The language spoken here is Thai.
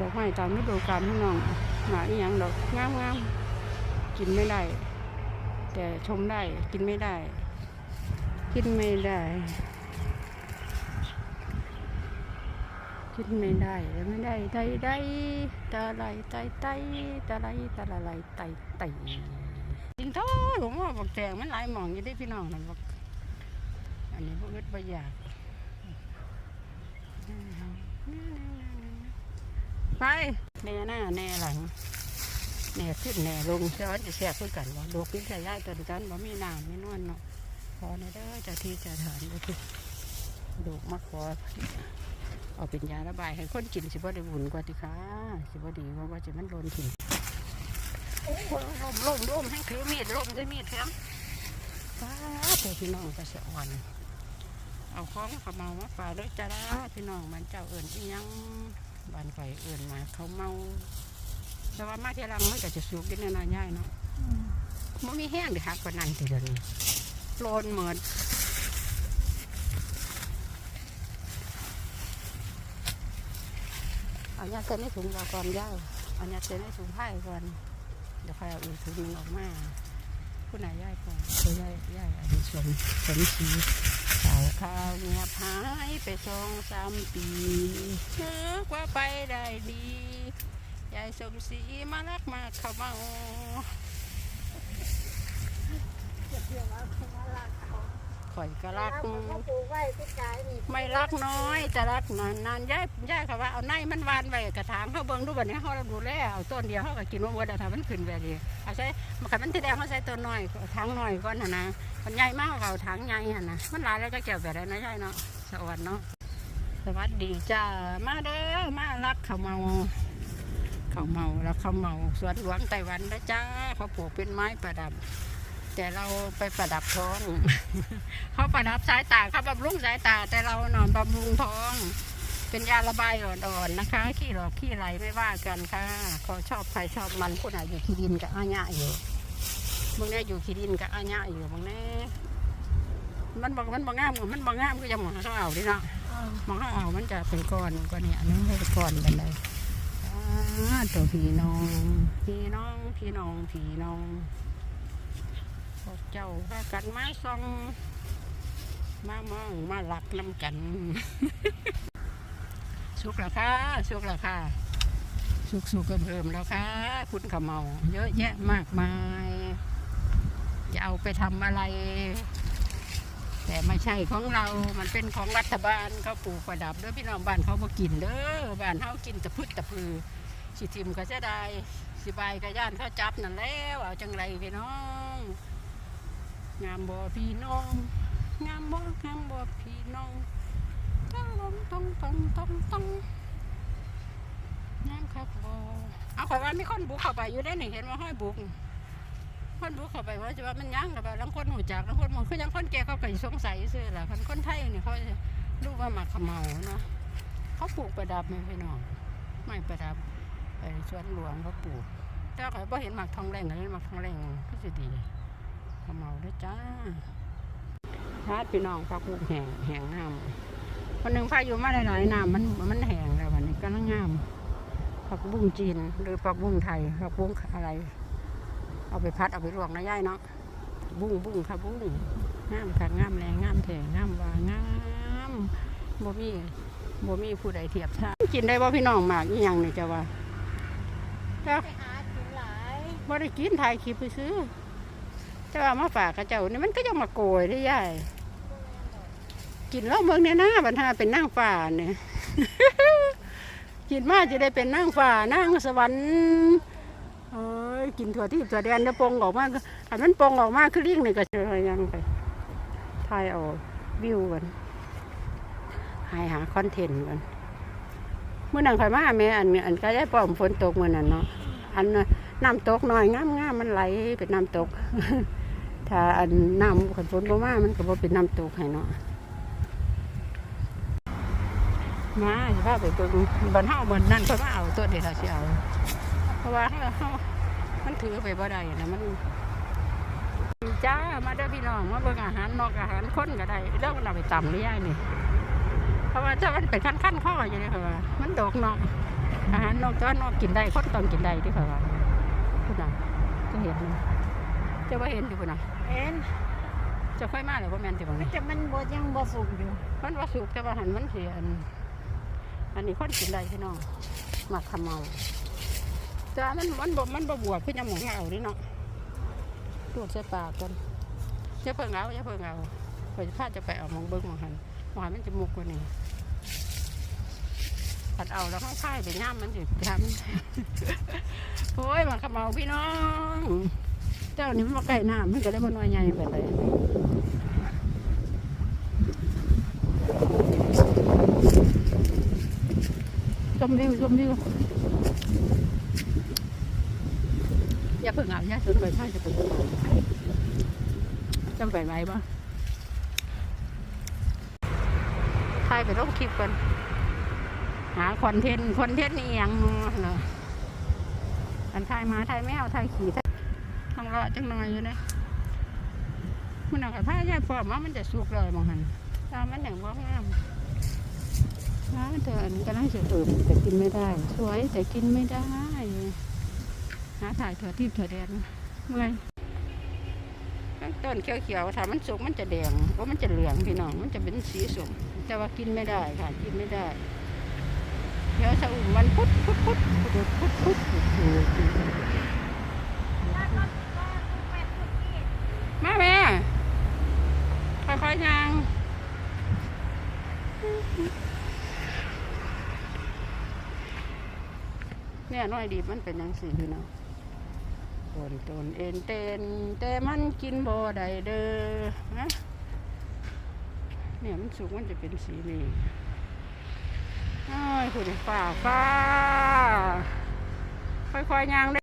ดอกไม้ตามฤดูกาลพี่น้องหมาอีหยังดอกงามงามๆกินไม่ได้ แต่ชมได้กินไม่ได้ กินไม่ได้ กินไม่ได้ไม่ได้ไตไตตะไลไตไตตะไลตะละไลไตไตจริงท้อผมว่าบอกแจงมันหลายหมองอยู่ได้พี่น้องนะบอกอันนี้พวกอึดประหยัด ไปแน่หน้าแน่หลังแน่ขึ้นแน่ลงเช้าจะแสบคือกันว่าดอกพิษใส่ย่ายตัวกันบ่มีน้ำไม่นวลเนาะขอในเด้อจะที่จะฐานก็คือดูกมาขอเอาเป็นยาระบายให้คนกินสิบ่ได้บุญกว่าติค่ะสิบ่ดีเพราะว่าจะมันโดนถิ่นล่มล่มล่มให้ถือมีดล่มด้วยมีดแถมป้าเจอพี่น้องก็เสียอ่อน เอาของขมามาฝากด้วยจ้าพี่น้องมันเจ้าเอิ่นอีหยัง บ้านข่อยเอิ่นมา เขาเมา แต่ว่ามาเที่ยหลังมันก็จะสูกกินแน่นอนย่ายเนาะมันมีแห้งเดือดหักกว่านั้นทีเดียวนี้โลนเหมือนเอายาเส้นให้ถุงเราก่อนย่าเอายาเส้นให้ถุงไผ่ก่อน เดี๋ยวค่อยเอาอีกถุงหนึงออกมา ผู้ไหนย่ายก่อนคุณย่ายย่ายอันนี้สมสมศรีสาวข้าวเงียบหายไปสองสามปีเนื้อกว่าไปได้ดียายสมศรีมารักมาเข้ามาข่ อยก็รักไม่รักน้อยจะรักนานนานย่ายย่ายเขาว่าเอาในมันวานไว้กระถางเขาเบิ่งดูแบบนี้เขาดูแลเอาต้นเดียวเขาก็กินว่าวัดถ้ามันขึ้นแบบนี้เอาใช้มันขันมันที่แดงเขาใช้ต้นน้อยทางน้อยก่อนนะนะมันใหญ่มากเขาทางใหญ่ฮะนะมันหลายแล้วจะเกี่ยวแบบนั้นนะย่ายเนาะสวัสดีเนาะสวัสดีจ้ามาเด้อมารักเขาเมาเขาเมาแล้วเขาเมาสวนหลวงไต้หวันนะจ้าเขาปลูกเป็นไม้ประดับ แต่เราไปประดับท้อง เขาประดับสายตาเขาบำรุงสายตา แต่เรานอนบำรุงท้อง เป็นยาระบายอ่อนๆนะคะ ขี้หลอกขี้ไหลไม่ว่ากันค่ะเขาชอบใครชอบมันผู้ไหนอยู่ขี้ดินกับอาญะอยู่มึงเนี่ยอยู่ขี้ดินกับอาญะอยู่มึงเนี่ยมันบอกมันบางงามมันบางงามก็จะหมองเขาเอาดิเนาะหมองเขาเอามันจะเป็นก้อนก้อนเนี่ยอันนี้ไม่เป็นก้อนเป็นไรอ่าตัวพี่น้อง พี่น้องพี่น้องพี่น้อง พวกเจ้าพากันมาส่องมามองมาหลักน้ำกัน สุกแล้วค่ะสุกแล้วค่ะ สุกสุกเริ่มแล้วค่ะคุณขมเมา เยอะแยะมากมาย จะเอาไปทำอะไร แต่ไม่ใช่ของเรา มันเป็นของรัฐบาลเขาปลูกประดับด้อพี่น้องบ้านเขามากินเด้อบ้านเขากินตะพืชตะพือสิทิมก็จะได้สิบายก็ย่านเขาจับนั่นแล้วเอาจังไรพี่น้อง งามบ่พี่น้อง งามบ่งามบ่พี่น้องต้องต้องต้องต้องต้องงามครับบ่เอาข่อยว่ามีคนบุกเข้าไปอยู่ได้หนี่งเห็นว่าห้อยบุกคนบุกเข้าไปว่าจะว่ามันยังหรือเปลังคนหูจักลังคนมองคือยังคนแก่เขาก็สงสัยซื่อแหละคนคนไทยนี่เขารู้ว่ามาขมเมาเนาะเขาปลูกประดับไหมพี่น้องไม่ประดับไปสวนหลวงเขาปลูกแต่ข่อยบ่เห็นหมากทองแรงเลยหมากทองแรงก็จะดี ขมเมาด้วยจ้าชาดพี่น้องพักบุกแห้งแห้งงามวันหนึ่งพายุมาหลายๆน้ำมันมันแห้งแล้ววันนี้ก็ลังงามผักบุ้งจีนหรือผักบุ้งไทยผักบุ้งอะไร เอาไปพัดเอาไปลวกนะย่ายเนาะบุ้งบุ้งค่ะบุ้งงามค่ะงามแรงงามแถงงามว่างามบ่มีบ่มีผู้ใดเทียบท่ากินได้บ่พี่น้องมากยังนี่จะว่าจ้าบ่ได้กินถ่ายคลิปไปซื้อ แต่ว่ามาฝากกระเจ้านี่มันก็ยังมาโกยได้ยายกินแล้วเมืองเนี่ยนะบรรทาเป็นนั่งฝ่าเนี่ยกินมากจะได้เป็นนั่งฝ่านั่งสวรรค์เอ้ยกินถั่วที่ถั่วแดนจะปงออกมากอันมันปงออกมากคือเรียงนี่ก็เจอยังไปถ่ายเอาวิวกันหายหาคอนเทนต์กันเมื่อนั้นข่อยมาแม่อันอันก็ได้ปลอมฝนตกเมื่อนั้นเนาะอันน้ำตกน่อยงามงามๆมันไหลเป็นน้ำตก ถ้าอันน้ำขันฝนบ่มามันก็บ่เป็นน้ำตกให้เนาะมาสิพาไปเบิ่งบันเฮาบนนั่นเพิ่นมาเอาตัวเดียวสิเอาเพราะว่าเฮาเฮามันถือไปบ่ได้นะมันจ้ามาเด้อพี่น้องมาเบิ่งอาหารนอกอาหารคนก็ได้แล้วมันเอาไปตำหรือยายนี่เพราะว่าถ้ามันเป็นขั้นๆข้ออยู่นี่ค่ะว่ามันดอกนาะอาหารนอกก็นอกกินได้คนต้องกินได้ที่เขาว่าคุณน่ะจะเห็นไหม จะว่าเห็นอยู่คุณน่ะเอ็นจะค่อยมาหรือว่าแมนที่บางมันนี้จะมันบ่ยังบ่สุกอยู่ มันว่าสุกแต่ว่าหันมันเสียอันอันนี้คนกินได้พี่น้องหมักขมเมาจ้ามันมันบ่มันบ่บวกขึ้นยังหมูเอาดิเนาะดูดใส่ปากกันจะเพิ่งเอาจะเพิ่งเอาไปพาจะไปเอามองเบิ้งมองหันมองหันมันจะมุกกว่านี้ผัดเอาแล้วข้างค่ายไปย่ามมันอยู่ทำโอ้ยหมักขมเมาพี่น้อง เจ้านี่มันมาใกล้น้ำมันก็เลยมันน้อยใหญ่ไปเลยชมวิวชมวิวอย่าเพิ่งอาบยาสนไปท่าจะไปจำไปไหมบ้างถ่ายไปลงคลิปกันหาคอนเทนต์คอนเทนต์นี่ยังเนาะอันถ่ายมาถ่ายแมวถ่ายขี่ถ่าย ต้องรอจังหน่อยอยู่นะมันเอากระท่ายายฟอมว่ามันจะสุกเลยมองหันตามันอย่างว่างามร้านเธออันกำลังจะเอิมแต่กินไม่ได้ สวยแต่กินไม่ได้หาถ่ายเถอที่เถอแดนเมื่อยต้นเขียวๆถ้ามันสุกมันจะแดงเพราะมันจะเหลืองพี่น้องมันจะเป็นสีส้มแต่ว่ากินไม่ได้ค่ะกินไม่ได้เดี๋ยวสะอุ่มมันพุดพุดพุดพุดพุดพุดพุดพุดมาแม่ ค่อยยางเนี่ยน้อยดีมันเป็นยังสี่พี่น้องตนตนเอ็นเตนแต่มันกินบ่ได้เด้อนะเนี่ยมันสุกมันจะเป็นสีนี้อ้ยคุณฟ้าฟ้า ค่อยๆย่างเด้